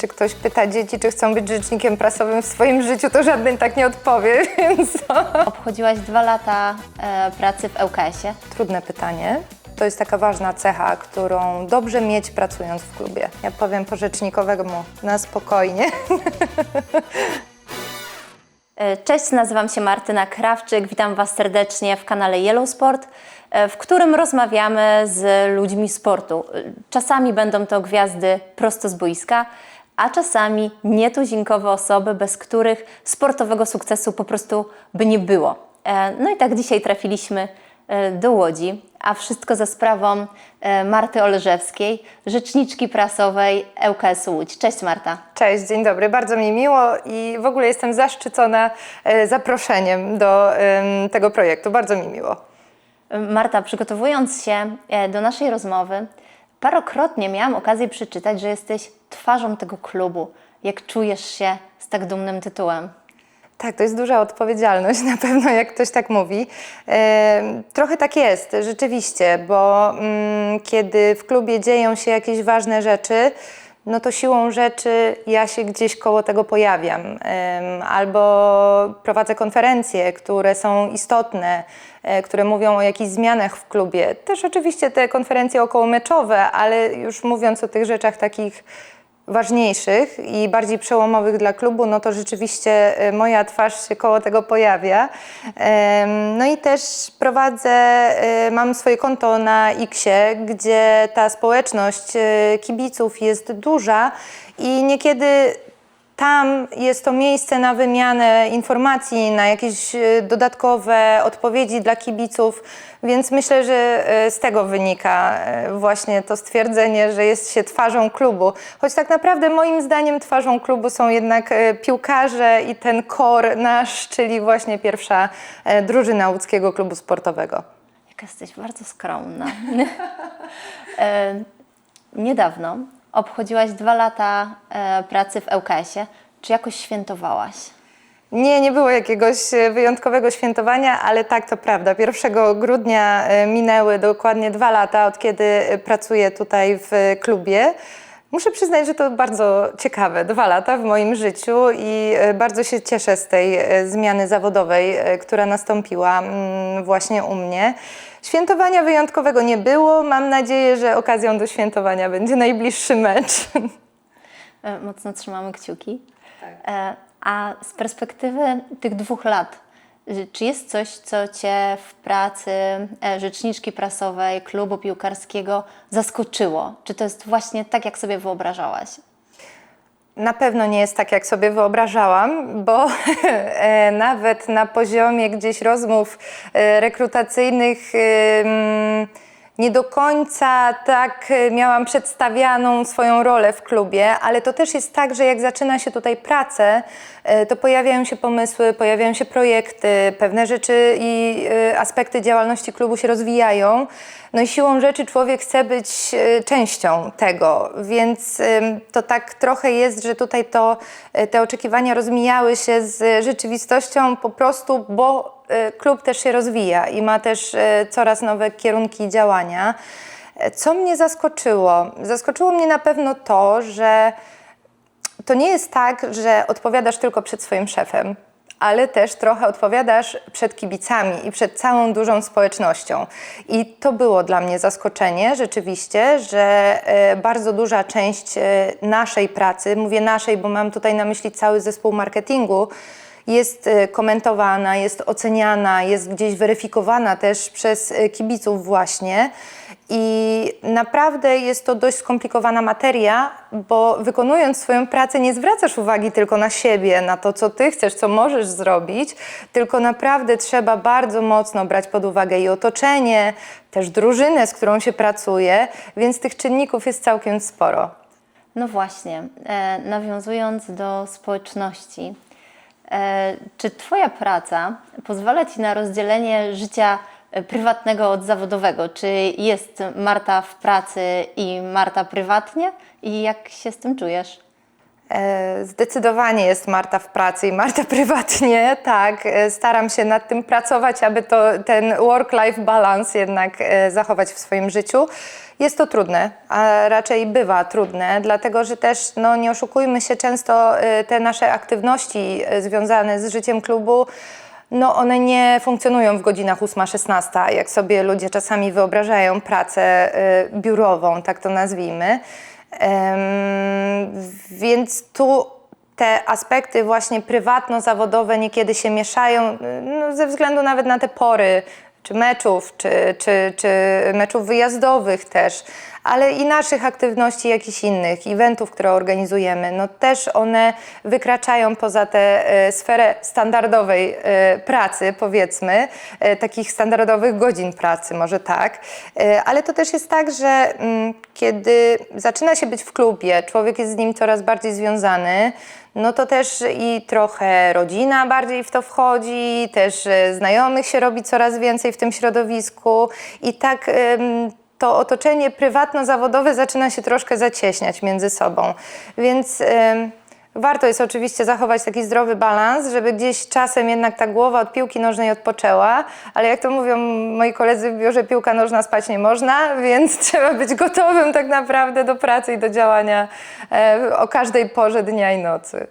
Czy ktoś pyta dzieci, czy chcą być rzecznikiem prasowym w swoim życiu, to żaden tak nie odpowie, więc Obchodziłaś dwa lata e, pracy w ŁKS-ie. trudne pytanie. To jest taka ważna cecha, którą dobrze mieć pracując w klubie. Ja powiem po rzecznikowemu, na spokojnie. E, Cześć, nazywam się Martyna Krawczyk. Witam Was serdecznie w kanale Yellow Sport, e, w którym rozmawiamy z ludźmi sportu. E, Czasami będą to gwiazdy prosto z boiska, a czasami nietuzinkowe osoby, bez których sportowego sukcesu po prostu by nie było. E, No i tak dzisiaj trafiliśmy e, do Łodzi, a wszystko za sprawą e, Marty Oleżewskiej, rzeczniczki prasowej ŁKS Łódź. Cześć Marta. Cześć, dzień dobry, bardzo mi miło i w ogóle jestem zaszczycona zaproszeniem do tego projektu. Bardzo mi miło. Marta, przygotowując się do naszej rozmowy, parokrotnie miałam okazję przeczytać, że jesteś twarzą tego klubu. Jak czujesz się z tak dumnym tytułem? Tak, to jest duża odpowiedzialność, na pewno, jak ktoś tak mówi. E, trochę tak jest, rzeczywiście, bo mm, kiedy w klubie dzieją się jakieś ważne rzeczy, no to siłą rzeczy ja się gdzieś koło tego pojawiam. Albo prowadzę konferencje, które są istotne, e, które mówią o jakichś zmianach w klubie. Też oczywiście te konferencje okołomeczowe, ale już mówiąc o tych rzeczach takich ważniejszych i bardziej przełomowych dla klubu, no to rzeczywiście e, moja twarz się koło tego pojawia. No i też prowadzę, e, mam swoje konto na Xie, gdzie ta społeczność e, kibiców jest duża i niekiedy tam jest to miejsce na wymianę informacji, na jakieś e, dodatkowe odpowiedzi dla kibiców, więc myślę, że e, z tego wynika e, właśnie to stwierdzenie, że jest się twarzą klubu. Choć tak naprawdę moim zdaniem twarzą klubu są jednak piłkarze i ten kor nasz, czyli właśnie pierwsza drużyna łódzkiego klubu sportowego. Jak jesteś bardzo skromna. niedawno obchodziłaś dwa lata e, pracy w ŁKS-ie. Czy jakoś świętowałaś? Nie, nie było jakiegoś e, wyjątkowego świętowania, ale tak, to prawda. 1 grudnia e, minęły dokładnie dwa lata, od kiedy e, pracuję tutaj w klubie. Muszę przyznać, że to bardzo ciekawe dwa lata w moim życiu i bardzo się cieszę z tej zmiany zawodowej, która nastąpiła mm, właśnie u mnie. Świętowania wyjątkowego nie było. Mam nadzieję, że okazją do świętowania będzie najbliższy mecz. E, mocno trzymamy kciuki. E, a z perspektywy tych dwóch lat, czy jest coś, co Cię w pracy e, rzeczniczki prasowej klubu piłkarskiego zaskoczyło? Czy to jest właśnie tak, jak sobie wyobrażałaś? Na pewno nie jest tak, jak sobie wyobrażałam, bo e, nawet na poziomie gdzieś rozmów e, rekrutacyjnych em, nie do końca tak e, miałam przedstawianą swoją rolę w klubie, ale to też jest tak, że jak zaczyna się tutaj pracę, e, to pojawiają się pomysły, pojawiają się projekty, pewne rzeczy i e, aspekty działalności klubu się rozwijają. No i siłą rzeczy człowiek chce być częścią tego, więc to tak trochę jest, że tutaj to, te oczekiwania rozmijały się z rzeczywistością po prostu, bo klub też się rozwija i ma też e, coraz nowe kierunki działania. E, Co mnie zaskoczyło? Zaskoczyło mnie na pewno to, że to nie jest tak, że odpowiadasz tylko przed swoim szefem, ale też trochę odpowiadasz przed kibicami i przed całą dużą społecznością. I to było dla mnie zaskoczenie rzeczywiście, że e, bardzo duża część e, naszej pracy, mówię naszej, bo mam tutaj na myśli cały zespół marketingu, jest e, komentowana, jest oceniana, jest gdzieś weryfikowana też przez e, kibiców właśnie. I naprawdę jest to dość skomplikowana materia, bo wykonując swoją pracę nie zwracasz uwagi tylko na siebie, na to, co ty chcesz, co możesz zrobić, tylko naprawdę trzeba bardzo mocno brać pod uwagę i otoczenie, też drużynę, z którą się pracuje, więc tych czynników jest całkiem sporo. No właśnie, e, nawiązując do społeczności, czy Twoja praca pozwala Ci na rozdzielenie życia e, prywatnego od zawodowego? Czy jest Marta w pracy i Marta prywatnie? I jak się z tym czujesz? E, Zdecydowanie jest Marta w pracy i Marta prywatnie, tak. E, Staram się nad tym pracować, aby to, ten work-life balance jednak e, zachować w swoim życiu. Jest to trudne, a raczej bywa trudne, dlatego że też, no nie oszukujmy się, często te nasze aktywności związane z życiem klubu no one nie funkcjonują w godzinach 8-16, jak sobie ludzie czasami wyobrażają pracę biurową, tak to nazwijmy. Więc tu te aspekty właśnie prywatno-zawodowe niekiedy się mieszają, no, ze względu nawet na te pory, czy meczów, czy, czy, czy meczów wyjazdowych też, ale i naszych aktywności jakichś innych, eventów, które organizujemy, no też one wykraczają poza tę e, sferę standardowej e, pracy, powiedzmy, e, takich standardowych godzin pracy, może tak, ale to też jest tak, że mm, kiedy zaczyna się być w klubie, człowiek jest z nim coraz bardziej związany, no to też i trochę rodzina bardziej w to wchodzi, też e, znajomych się robi coraz więcej w tym środowisku i tak to otoczenie prywatno-zawodowe zaczyna się troszkę zacieśniać między sobą. Więc warto jest oczywiście zachować taki zdrowy balans, żeby gdzieś czasem jednak ta głowa od piłki nożnej odpoczęła, ale jak to mówią moi koledzy w biurze, piłka nożna spać nie można, więc trzeba być gotowym tak naprawdę do pracy i do działania e, o każdej porze dnia i nocy.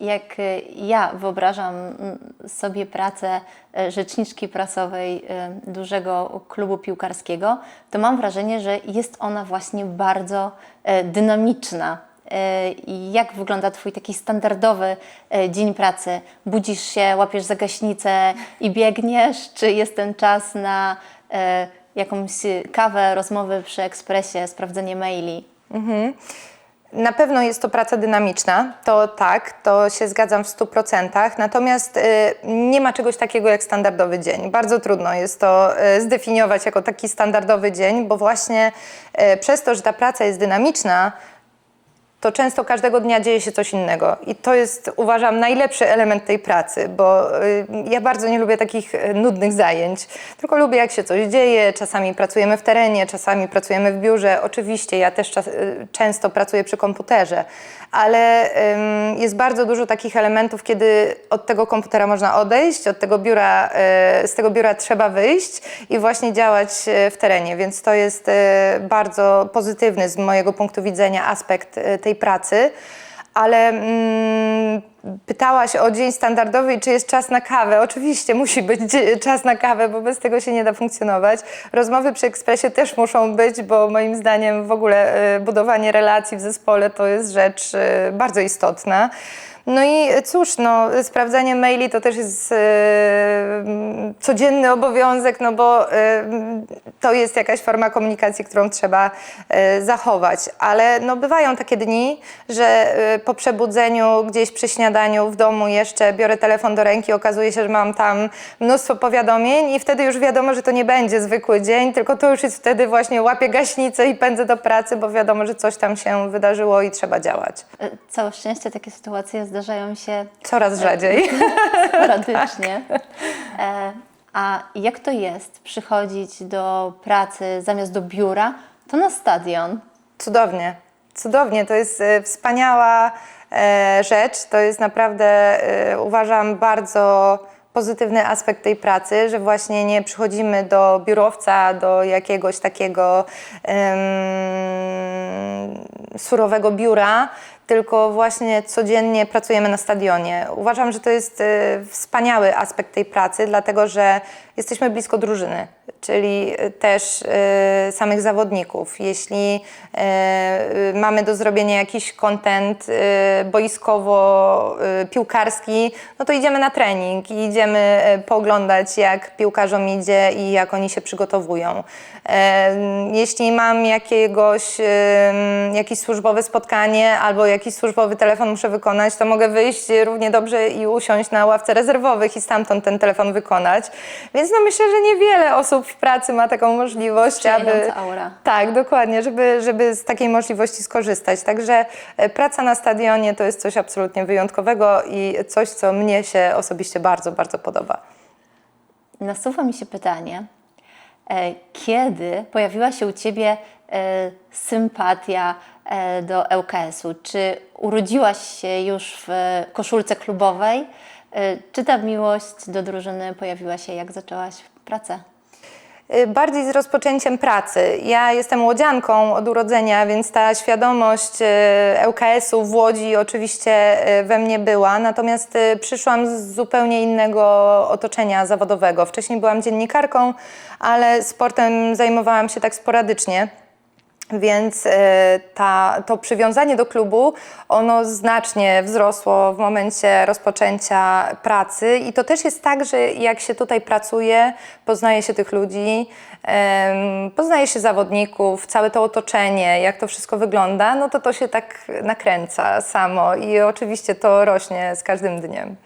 Jak y, ja wyobrażam mm, sobie pracę y, rzeczniczki prasowej dużego klubu piłkarskiego, to mam wrażenie, że jest ona właśnie bardzo dynamiczna. I jak wygląda Twój taki standardowy y, dzień pracy? Budzisz się, łapiesz za gaśnicę i biegniesz? Czy jest ten czas na y, jakąś kawę, rozmowy przy ekspresie, sprawdzenie maili? Na pewno jest to praca dynamiczna, to tak, to się zgadzam w 100%. Natomiast y, nie ma czegoś takiego jak standardowy dzień. Bardzo trudno jest to y, zdefiniować jako taki standardowy dzień, bo właśnie y, przez to, że ta praca jest dynamiczna, to często każdego dnia dzieje się coś innego. I to jest, uważam, najlepszy element tej pracy, bo y, ja bardzo nie lubię takich y, nudnych zajęć, tylko lubię, jak się coś dzieje. Czasami pracujemy w terenie, czasami pracujemy w biurze. Oczywiście ja też czas, y, często pracuję przy komputerze, ale jest bardzo dużo takich elementów, kiedy od tego komputera można odejść, od tego biura, y, z tego biura trzeba wyjść i właśnie działać w terenie, więc to jest y, bardzo pozytywny z mojego punktu widzenia aspekt y, tej pracy. Ale mm, pytałaś o dzień standardowy i czy jest czas na kawę. Oczywiście musi być czas na kawę, bo bez tego się nie da funkcjonować. Rozmowy przy ekspresie też muszą być, bo moim zdaniem w ogóle y, budowanie relacji w zespole to jest rzecz y, bardzo istotna. No i cóż, no, sprawdzanie maili to też jest e, codzienny obowiązek, no bo e, to jest jakaś forma komunikacji, którą trzeba e, zachować. Ale no, bywają takie dni, że po przebudzeniu, gdzieś przy śniadaniu w domu jeszcze biorę telefon do ręki, okazuje się, że mam tam mnóstwo powiadomień i wtedy już wiadomo, że to nie będzie zwykły dzień, tylko to już jest wtedy właśnie łapię gaśnicę i pędzę do pracy, bo wiadomo, że coś tam się wydarzyło i trzeba działać. Całe szczęście takie sytuacje zdarzają się Coraz rzadziej. sporadycznie. E, a jak to jest przychodzić do pracy zamiast do biura, to na stadion? Cudownie, cudownie. To jest e, wspaniała e, rzecz. To jest naprawdę, e, uważam, bardzo pozytywny aspekt tej pracy, że właśnie nie przychodzimy do biurowca, do jakiegoś takiego em, surowego biura, tylko właśnie codziennie pracujemy na stadionie. Uważam, że to jest e, wspaniały aspekt tej pracy, dlatego że jesteśmy blisko drużyny, czyli e, też e, samych zawodników. Jeśli e, mamy do zrobienia jakiś content e, boiskowo-piłkarski, no to idziemy na trening i idziemy e, pooglądać, jak piłkarzom idzie i jak oni się przygotowują. Jeśli mam jakiegoś, jakieś służbowe spotkanie albo jakiś służbowy telefon muszę wykonać, to mogę wyjść równie dobrze i usiąść na ławce rezerwowych i stamtąd ten telefon wykonać. Więc no myślę, że niewiele osób w pracy ma taką możliwość, aby... Aura. Tak, dokładnie, żeby, żeby z takiej możliwości skorzystać. Także e, praca na stadionie to jest coś absolutnie wyjątkowego i coś, co mnie się osobiście bardzo, bardzo podoba. Nasuwa mi się pytanie, e, kiedy pojawiła się u Ciebie e, sympatia do ŁKS-u. Czy urodziłaś się już w koszulce klubowej, czy ta miłość do drużyny pojawiła się, jak zaczęłaś pracę? Y, Bardziej z rozpoczęciem pracy. Ja jestem łodzianką od urodzenia, więc ta świadomość y, ŁKS-u w Łodzi oczywiście y, we mnie była, natomiast przyszłam z zupełnie innego otoczenia zawodowego. Wcześniej byłam dziennikarką, ale sportem zajmowałam się tak sporadycznie. Więc e, ta, to przywiązanie do klubu, ono znacznie wzrosło w momencie rozpoczęcia pracy i to też jest tak, że jak się tutaj pracuje, poznaje się tych ludzi, poznaje się zawodników, całe to otoczenie, jak to wszystko wygląda, no to to się tak nakręca samo i oczywiście to rośnie z każdym dniem.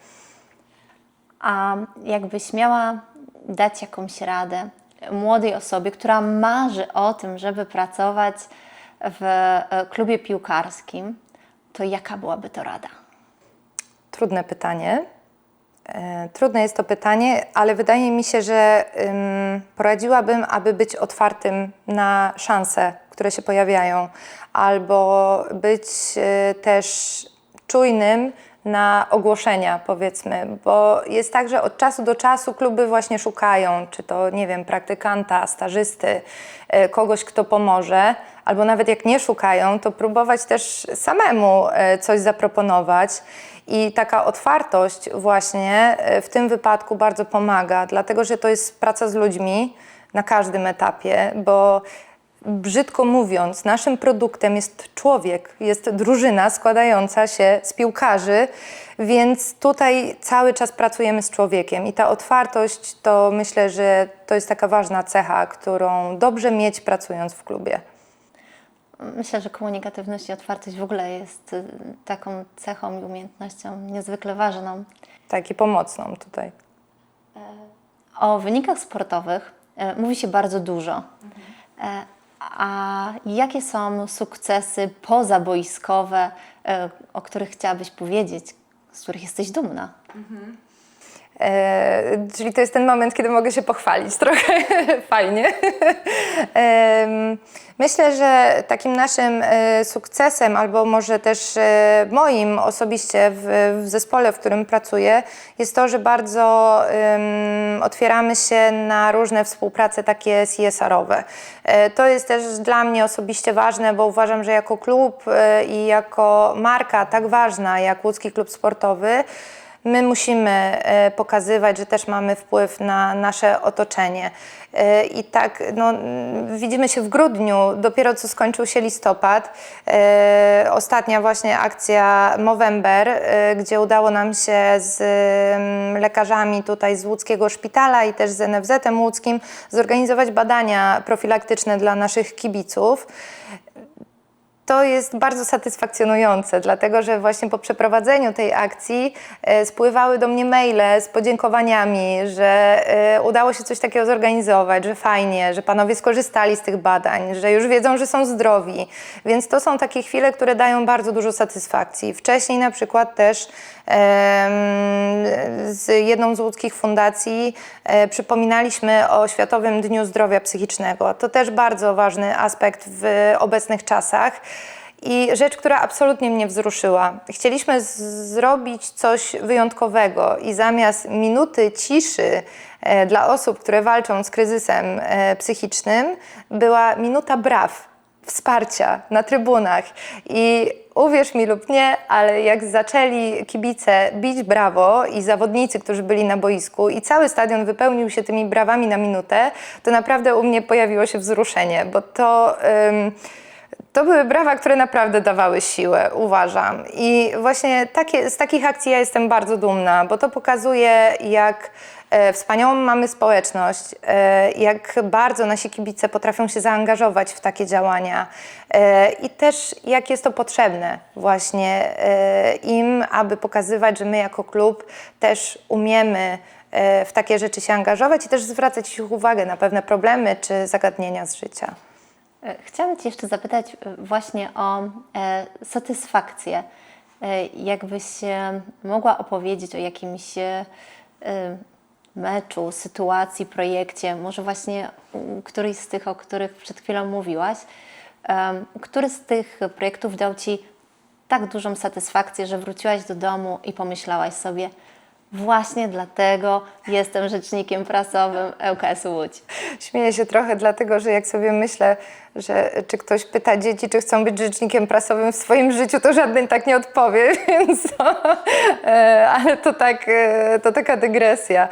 A jakbyś miała dać jakąś radę młodej osobie, która marzy o tym, żeby pracować w e, klubie piłkarskim, to jaka byłaby to rada? Trudne pytanie. E, Trudne jest to pytanie, ale wydaje mi się, że ym, poradziłabym, aby być otwartym na szanse, które się pojawiają, albo być y, też czujnym na ogłoszenia, powiedzmy, bo jest tak, że od czasu do czasu kluby właśnie szukają, czy to, nie wiem, praktykanta, stażysty, y, kogoś, kto pomoże, albo nawet jak nie szukają, to próbować też samemu y, coś zaproponować. I taka otwartość właśnie e, w tym wypadku bardzo pomaga, dlatego że to jest praca z ludźmi na każdym etapie, bo brzydko mówiąc, naszym produktem jest człowiek, jest drużyna składająca się z piłkarzy, więc tutaj cały czas pracujemy z człowiekiem i ta otwartość to myślę, że to jest taka ważna cecha, którą dobrze mieć pracując w klubie. Myślę, że komunikatywność i otwartość w ogóle jest y, taką cechą i umiejętnością niezwykle ważną. Tak i pomocną tutaj. O wynikach sportowych e, mówi się bardzo dużo. E, a jakie są sukcesy pozaboiskowe, e, o których chciałabyś powiedzieć, z których jesteś dumna? E, czyli to jest ten moment, kiedy mogę się pochwalić trochę fajnie. Em, Myślę, że takim naszym e, sukcesem, albo może też e, moim osobiście w, w zespole, w którym pracuję, jest to, że bardzo em, otwieramy się na różne współprace takie CSR-owe. E, To jest też dla mnie osobiście ważne, bo uważam, że jako klub e, i jako marka tak ważna jak Łódzki Klub Sportowy, My musimy e, pokazywać, że też mamy wpływ na nasze otoczenie. E, I tak, no, widzimy się w grudniu, dopiero co skończył się listopad. E, Ostatnia właśnie akcja Movember, gdzie udało nam się z lekarzami tutaj z łódzkiego szpitala i też z NFZ-em łódzkim zorganizować badania profilaktyczne dla naszych kibiców. To jest bardzo satysfakcjonujące, dlatego że właśnie po przeprowadzeniu tej akcji e, spływały do mnie maile z podziękowaniami, że e, udało się coś takiego zorganizować, że fajnie, że panowie skorzystali z tych badań, że już wiedzą, że są zdrowi. Więc to są takie chwile, które dają bardzo dużo satysfakcji. Wcześniej na przykład też z jedną z łódzkich fundacji e, przypominaliśmy o Światowym Dniu Zdrowia Psychicznego. To też bardzo ważny aspekt w obecnych czasach. I rzecz, która absolutnie mnie wzruszyła. Chcieliśmy zrobić coś wyjątkowego i zamiast minuty ciszy e, dla osób, które walczą z kryzysem e, psychicznym, była minuta braw, wsparcia na trybunach. I uwierz mi lub nie, ale jak zaczęli kibice bić brawo i zawodnicy, którzy byli na boisku i cały stadion wypełnił się tymi brawami na minutę, to naprawdę u mnie pojawiło się wzruszenie, bo to... ym, to były brawa, które naprawdę dawały siłę, uważam. I właśnie takie, z takich akcji ja jestem bardzo dumna, bo to pokazuje, jak e, wspaniałą mamy społeczność, e, jak bardzo nasi kibice potrafią się zaangażować w takie działania e, i też jak jest to potrzebne właśnie im, aby pokazywać, że my jako klub też umiemy w takie rzeczy się angażować i też zwracać ich uwagę na pewne problemy czy zagadnienia z życia. E, Chciałam Cię jeszcze zapytać e, właśnie o e, satysfakcję. Jakbyś mogła opowiedzieć o jakimś meczu, sytuacji, projekcie, może właśnie któryś z tych, o których przed chwilą mówiłaś, Który z tych projektów dał Ci tak dużą satysfakcję, że wróciłaś do domu i pomyślałaś sobie, właśnie dlatego jestem rzecznikiem prasowym ŁKS Łódź. Śmieję się trochę, dlatego że jak sobie myślę, że czy ktoś pyta dzieci, czy chcą być rzecznikiem prasowym w swoim życiu, to żaden tak nie odpowie, więc e, ale to tak, e, to taka dygresja.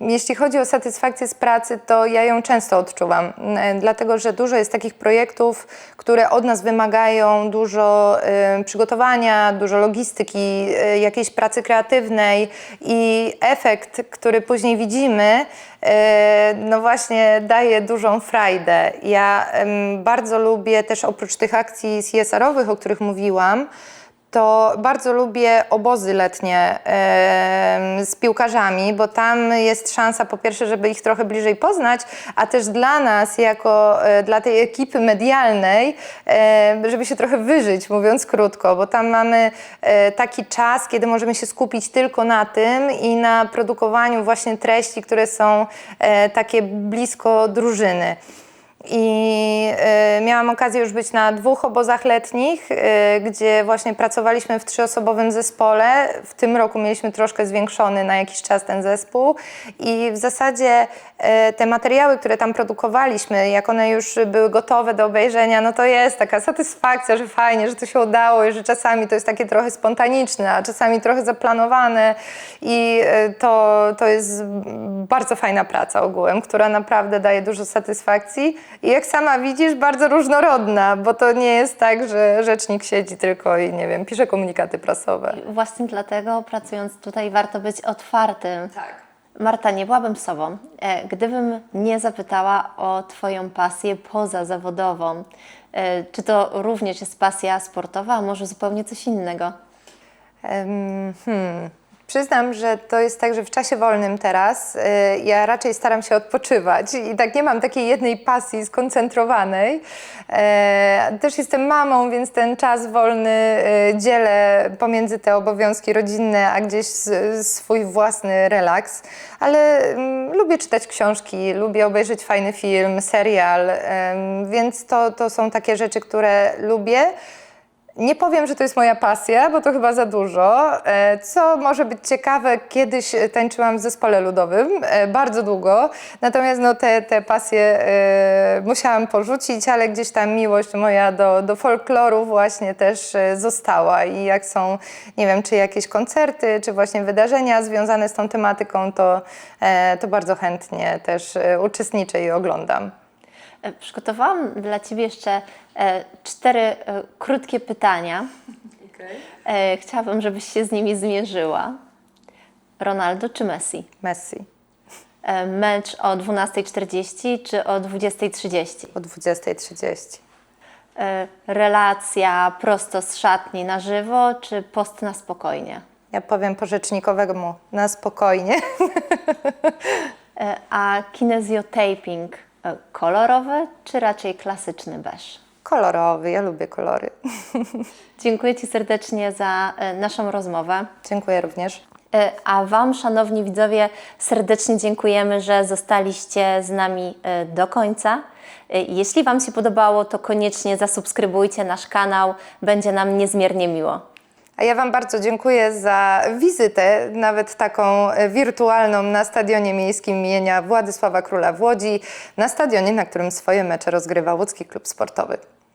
Jeśli chodzi o satysfakcję z pracy, to ja ją często odczuwam, e, dlatego że dużo jest takich projektów, które od nas wymagają dużo przygotowania, dużo logistyki, jakiejś pracy kreatywnej i efekt, który później widzimy, no właśnie daje dużą frajdę. Ja bardzo lubię też oprócz tych akcji CSR-owych, o których mówiłam, to bardzo lubię obozy letnie em, z piłkarzami, bo tam jest szansa po pierwsze, żeby ich trochę bliżej poznać, a też dla nas, jako e, dla tej ekipy medialnej, e, żeby się trochę wyżyć, mówiąc krótko, bo tam mamy e, taki czas, kiedy możemy się skupić tylko na tym i na produkowaniu właśnie treści, które są e, takie blisko drużyny. I e, miałam okazję już być na dwóch obozach letnich, e, gdzie właśnie pracowaliśmy w trzyosobowym zespole. W tym roku mieliśmy troszkę zwiększony na jakiś czas ten zespół. I w zasadzie e, te materiały, które tam produkowaliśmy, jak one już były gotowe do obejrzenia, no to jest taka satysfakcja, że fajnie, że to się udało i że czasami to jest takie trochę spontaniczne, a czasami trochę zaplanowane. I e, to, to jest bardzo fajna praca ogółem, która naprawdę daje dużo satysfakcji jak sama widzisz, bardzo różnorodna, bo to nie jest tak, że rzecznik siedzi tylko i nie wiem, pisze komunikaty prasowe. Właśnie dlatego pracując tutaj warto być otwartym. Tak. Marta, nie byłabym sobą, e, gdybym nie zapytała o Twoją pasję pozazawodową. E, Czy to również jest pasja sportowa, a może zupełnie coś innego? Hmm. Przyznam, że to jest tak, że w czasie wolnym teraz y, ja raczej staram się odpoczywać i tak nie mam takiej jednej pasji skoncentrowanej. E, też jestem mamą, więc ten czas wolny y, dzielę pomiędzy te obowiązki rodzinne, a gdzieś swój własny relaks. Ale mm, lubię czytać książki, lubię obejrzeć fajny film, serial, więc to, to są takie rzeczy, które lubię. Nie powiem, że to jest moja pasja, bo to chyba za dużo. E, Co może być ciekawe, kiedyś e, tańczyłam w zespole ludowym e, bardzo długo, natomiast no, te, te pasje musiałam porzucić, ale gdzieś tam miłość moja do, do folkloru właśnie też została i jak są, nie wiem, czy jakieś koncerty, czy właśnie wydarzenia związane z tą tematyką, to, to bardzo chętnie też uczestniczę i oglądam. E, Przygotowałam dla Ciebie jeszcze e, cztery e, krótkie pytania. E, Chciałabym, żebyś się z nimi zmierzyła. Ronaldo czy Messi? Messi Mecz o 12.40 czy o 20.30? o 20.30. E, Relacja prosto z szatni na żywo czy post na spokojnie? Ja powiem po rzecznikowemu, na spokojnie. A kinezjotaping kolorowy czy raczej klasyczny beż? Kolorowy, ja lubię kolory. Dziękuję Ci serdecznie za e, naszą rozmowę. Dziękuję również. E, A Wam, szanowni widzowie, serdecznie dziękujemy, że zostaliście z nami e, do końca. E, Jeśli Wam się podobało, to koniecznie zasubskrybujcie nasz kanał, będzie nam niezmiernie miło. A ja Wam bardzo dziękuję za wizytę, nawet taką e, wirtualną na Stadionie Miejskim imienia Władysława Króla w Łodzi, na stadionie, na którym swoje mecze rozgrywa Łódzki Klub Sportowy.